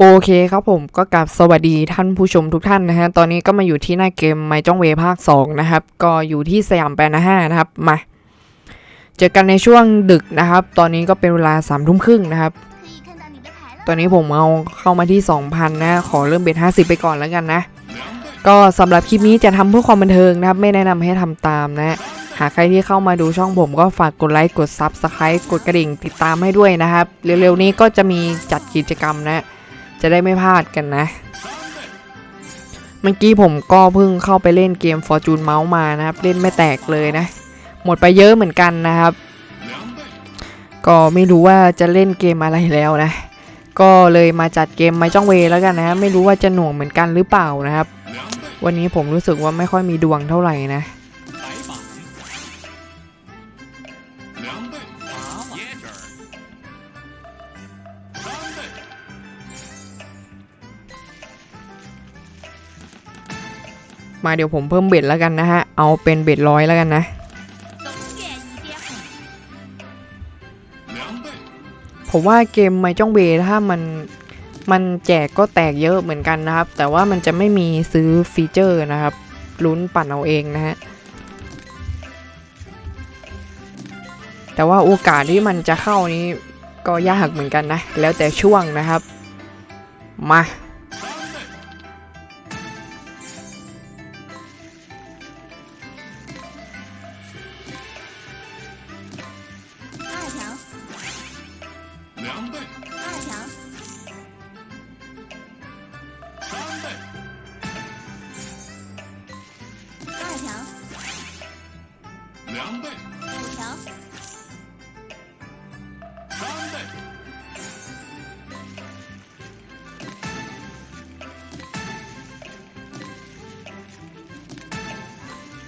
โอเคครับผมก็กลับสวัสดีท่านผู้ชมทุกท่านนะฮะ ตอนนี้ก็มาอยู่ที่หน้าเกมไมจ้องเวภาค 2 นะครับ ก็อยู่ที่สยามแปดนะฮะนะครับ มา เจอกันในช่วงดึกนะครับ ตอนนี้ก็เป็นเวลา3ามทุ่มครึ่งนะครับ ตอนนี้ผมเอาเข้ามาที่ 2,000 นะ ขอเริ่มเบ็ด50 ไปก่อนแล้วกันนะ ก็สำหรับคลิปนี้จะทำเพื่อความบันเทิงนะครับ ไม่แนะนำให้ทำตามนะ หากใครที่เข้ามาดูช่องผมก็ฝากกดไลค์กดซับสไครต์กดกระดิ่งติดตามให้ด้วยนะครับ เร็วๆนี้ก็จะมีจัดกิจกรรมนะ จะได้ไม่พลาดกันนะ เมื่อกี้ผมก็เพิ่งเข้าไปเล่นเกม Fortune Mouse มานะครับ เล่นไม่แตกเลยนะ หมดไปเยอะเหมือนกันนะครับ ก็ไม่รู้ว่าจะเล่นเกมอะไรแล้วนะ ก็เลยมาจัดเกมไม้จ้องเวแล้วกันนะ ไม่รู้ว่าจะหน่วงเหมือนกันหรือเปล่านะครับ วันนี้ผมรู้สึกว่าไม่ค่อยมีดวงเท่าไหร่นะ มาเดี๋ยวผมเพิ่มเบ็ดแล้วกันนะฮะ เอาเป็นเบ็ดร้อยแล้วกันนะ ผมว่าเกมไมจ้องเบถ้ามันมันแจกก็แตกเยอะเหมือนกันนะครับ แต่ว่ามันจะไม่มีซื้อฟีเจอร์นะครับ ลุ้นปั่นเอาเองนะฮะ แต่ว่าโอกาสที่มันจะเข้านี้ก็ยากเหมือนกันนะ แล้วแต่ช่วงนะครับ มา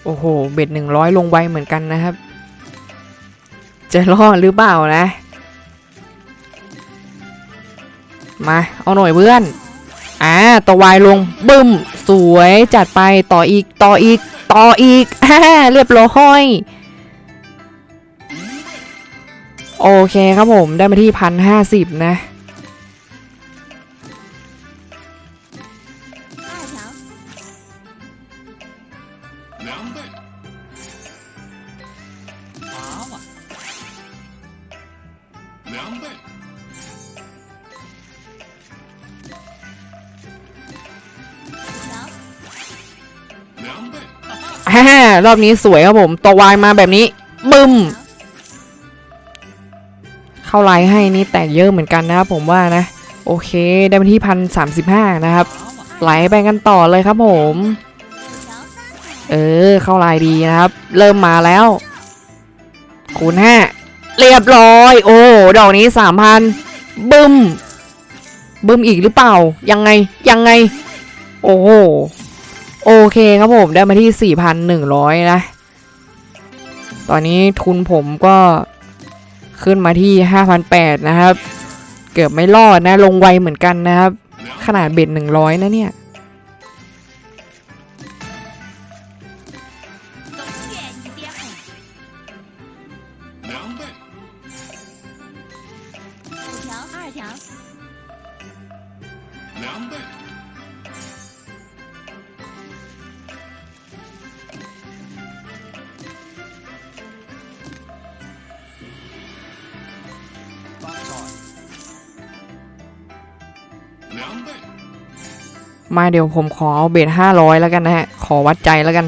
โอ้โห เบ็ดหนึ่งร้อยลงไวเหมือนกันนะครับ จะรอดหรือเปล่านะ มา เอาหน่อยเพื่อน อ่าต่อวายลงบึ้ม สวยจัดไปต่ออีกต่ออีกต่ออีกฮ่าเรียบร้อยโอเคครับผมได้มาที่พันห้าสิบนะ 两倍。ฮ่รอบนี้สวยครับผมตัววายมาแบบนี้ บึ้ม เข้าไลน์ให้นี่แตกเยอะเหมือนกันนะครับผมว่านะ โอเค ได้เป็นที่พันสามสิบห้านะครับ ไหลไปกันต่อเลยครับผม เออ เข้าไลน์ดีนะครับ เริ่มมาแล้ว คูณห้า เรียบร้อย โอ้ ดอกนี้สามพันบึ้ม บึ้มอีกหรือเปล่า ยังไง ยังไง โอ้โห โอเคครับผมได้มาที่ 4,100 นะ ตอนนี้ทุนผมก็ขึ้นมาที่ 5,800 นะครับ เกือบไม่รอดนะ ลงไวเหมือนกันนะครับ ขนาดเบ็ด100 นะเนี่ย มาเดี๋ยวผมขอเอาเบสห้าร้อยแล้วกันนะฮะ ขอวัดใจแล้วกัน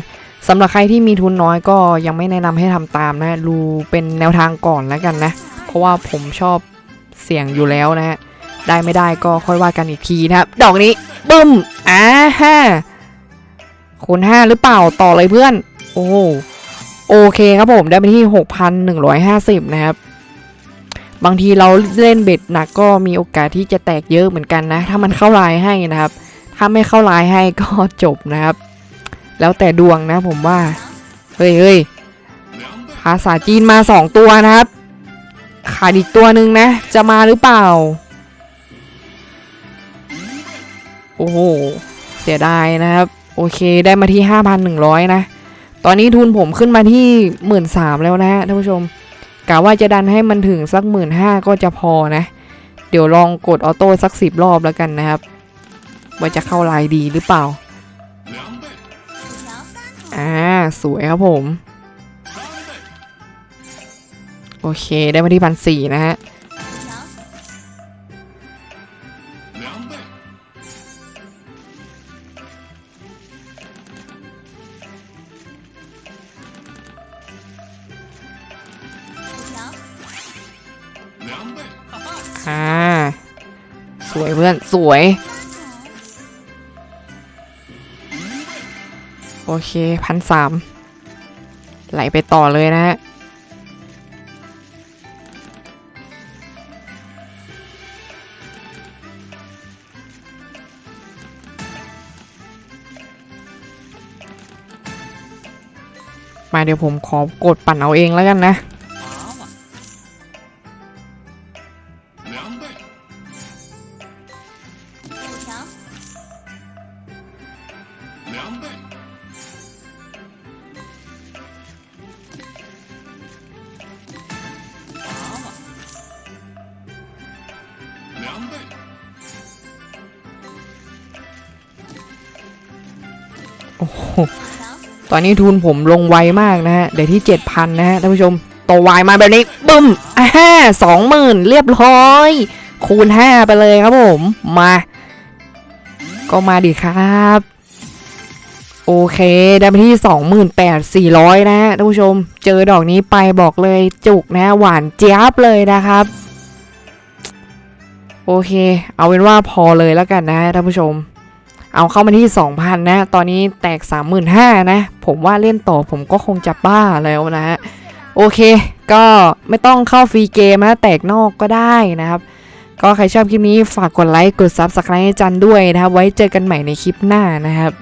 สำหรับใครที่มีทุนน้อยก็ยังไม่แนะนำให้ทำตามนะดูเป็นแนวทางก่อนแล้วกันนะ เพราะว่าผมชอบเสี่ยงอยู่แล้วนะฮะ ได้ไม่ได้ก็ค่อยว่ากันอีกทีนะครับ ดอกนี้บึ้มอ่าห้าคูณห้าหรือเปล่าต่อเลยเพื่อน โอ้โอเคครับผมได้ไปที่ 6,150 นะครับ บางทีเราเล่นเบ็ดหนักก็มีโอกาสที่จะแตกเยอะเหมือนกันนะ ถ้ามันเข้าลายให้นะครับ ถ้าไม่เข้าลายให้ก็จบนะครับ แล้วแต่ดวงนะผมว่า เฮ้ยเฮ้ย，ภาษาจีนมาสองตัวนะครับ ขาดอีกตัวหนึ่งนะ จะมาหรือเปล่า โอ้โห เสียดายนะครับ โอเคได้มาที่ 5,100 นะ ตอนนี้ทุนผมขึ้นมาที่ 13,000แล้วนะฮะท่านผู้ชม กะว่าจะดันให้มันถึงสักหมื่นห้าก็จะพอนะ เดี๋ยวลองกดออโต้สักสิบรอบแล้วกันนะครับ ว่าจะเข้าลายดีหรือเปล่า อ่า สวยครับผม โอเคได้มาที่พันสี่นะฮะ สวยเพื่อนสวย โอเคพันสามไหลไปต่อเลยนะฮะมาเดี๋ยวผมขอกดปั่นเอาเองแล้วกันนะ องป่ะโอ้โหตอนนี้ทุนผมลงไวมากนะฮะ เดี๋ยวที่ 7,000 นะฮะท่านผู้ชมโตัววมาแบบนี้บึ้มอ่าสองหมื่นเรียบร้อย คูณ 5 ไปเลยครับผม มา ก็มาดีครับ อเค ได้ไปที่ 28,400นะฮะท่านผู้ชม เจอดอกนี้ไปบอกเลยจุกนะ หวานเจี๊ยบเลยนะครับ โอเค เอาเป็นว่าพอเลยแล้วกันนะท่านผู้ชม เอาเข้ามาที่ 2,000 นะ ตอนนี้แตก 35,000 นะ ผมว่าเล่นต่อผมก็คงจะบ้าแล้วนะฮะโอเค ก็ไม่ต้องเข้าฟรีเกมนะ แตกนอกก็ได้นะครับ ก็ใครชอบคลิปนี้ฝากกดไลค์ กด Subscribe ให้จันด้วยนะครับ ไว้เจอกันใหม่ในคลิปหน้านะครับ